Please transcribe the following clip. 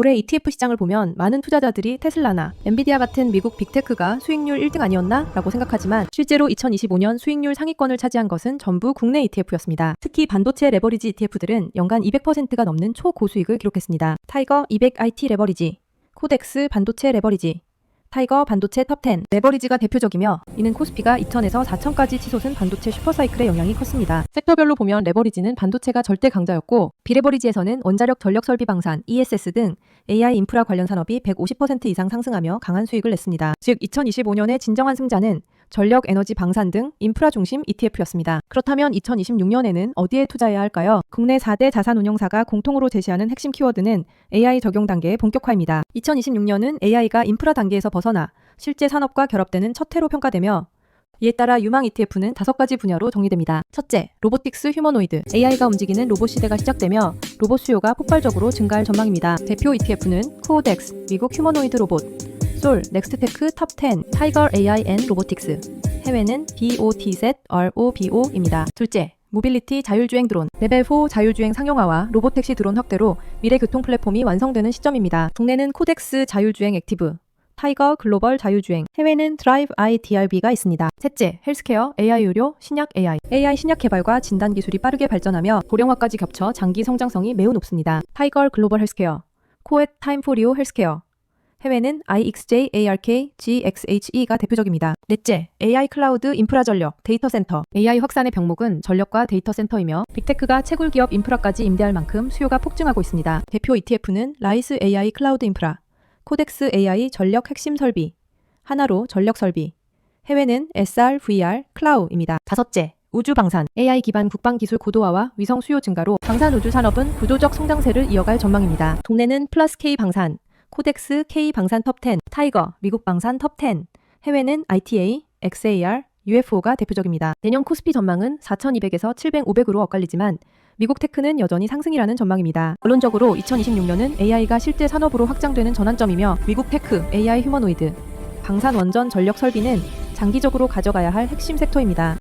올해 ETF 시장을 보면 많은 투자자들이 테슬라나 엔비디아 같은 미국 빅테크가 수익률 1등 아니었나? 라고 생각하지만 실제로 2025년 수익률 상위권을 차지한 것은 전부 국내 ETF였습니다. 특히 반도체 레버리지 ETF들은 연간 200%가 넘는 초고수익을 기록했습니다. 타이거 200IT 레버리지, 코덱스 반도체 레버리지, 타이거 반도체 톱10 레버리지가 대표적이며 이는 코스피가 2000에서 4000까지 치솟은 반도체 슈퍼사이클의 영향이 컸습니다. 섹터별로 보면 레버리지는 반도체가 절대 강자였고 비레버리지에서는 원자력 전력 설비 방산 ESS 등 AI 인프라 관련 산업이 150% 이상 상승하며 강한 수익을 냈습니다. 즉 2025년의 진정한 승자는 전력 에너지 방산 등 인프라 중심 ETF였습니다. 그렇다면 2026년에는 어디에 투자해야 할까요? 국내 4대 자산 운용사가 공통으로 제시하는 핵심 키워드는 AI 적용 단계의 본격화입니다. 2026년은 AI가 인프라 단계에서 벗어나 실제 산업과 결합되는 첫 해로 평가되며 이에 따라 유망 ETF는 다섯 가지 분야로 정리됩니다. 첫째, 로보틱스 휴머노이드. AI가 움직이는 로봇 시대가 시작되며 로봇 수요가 폭발적으로 증가할 전망입니다. 대표 ETF는 코오덱스, 미국 휴머노이드 로봇, 솔, 넥스트테크 탑10, 타이거 AI 앤 로보틱스. 해외는 BOTZ, ROBO입니다. 둘째, 모빌리티 자율주행 드론. 레벨 4 자율주행 상용화와 로보택시 드론 확대로 미래 교통 플랫폼이 완성되는 시점입니다. 국내는 코덱스 자율주행 액티브, 타이거 글로벌 자율주행, 해외는 드라이브 IDRB가 있습니다. 셋째, 헬스케어 AI 의료 신약 AI. AI 신약 개발과 진단 기술이 빠르게 발전하며 고령화까지 겹쳐 장기 성장성이 매우 높습니다. 타이거 글로벌 헬스케어, 코엣 타임포리오 헬스케어. 해외는 IXJ, ARK, GXHE가 대표적입니다. 넷째, AI 클라우드 인프라 전력, 데이터 센터. AI 확산의 병목은 전력과 데이터 센터이며 빅테크가 채굴 기업 인프라까지 임대할 만큼 수요가 폭증하고 있습니다. 대표 ETF는 라이스 AI 클라우드 인프라, 코덱스 AI 전력 핵심 설비, 하나로 전력 설비, 해외는 SR, VR, 클라우입니다. 다섯째, 우주 방산, AI 기반 국방 기술 고도화와 위성 수요 증가로 방산 우주 산업은 구조적 성장세를 이어갈 전망입니다. 동네는 플러스 K 방산, 코덱스 K 방산 톱10, 타이거, 미국 방산 톱10, 해외는 ITA, XAR, UFO가 대표적입니다. 내년 코스피 전망은 4,200에서 700, 500으로 엇갈리지만 미국 테크는 여전히 상승이라는 전망입니다. 결론적으로 2026년은 AI가 실제 산업으로 확장되는 전환점이며 미국 테크, AI 휴머노이드, 방산 원전 전력 설비는 장기적으로 가져가야 할 핵심 섹터입니다.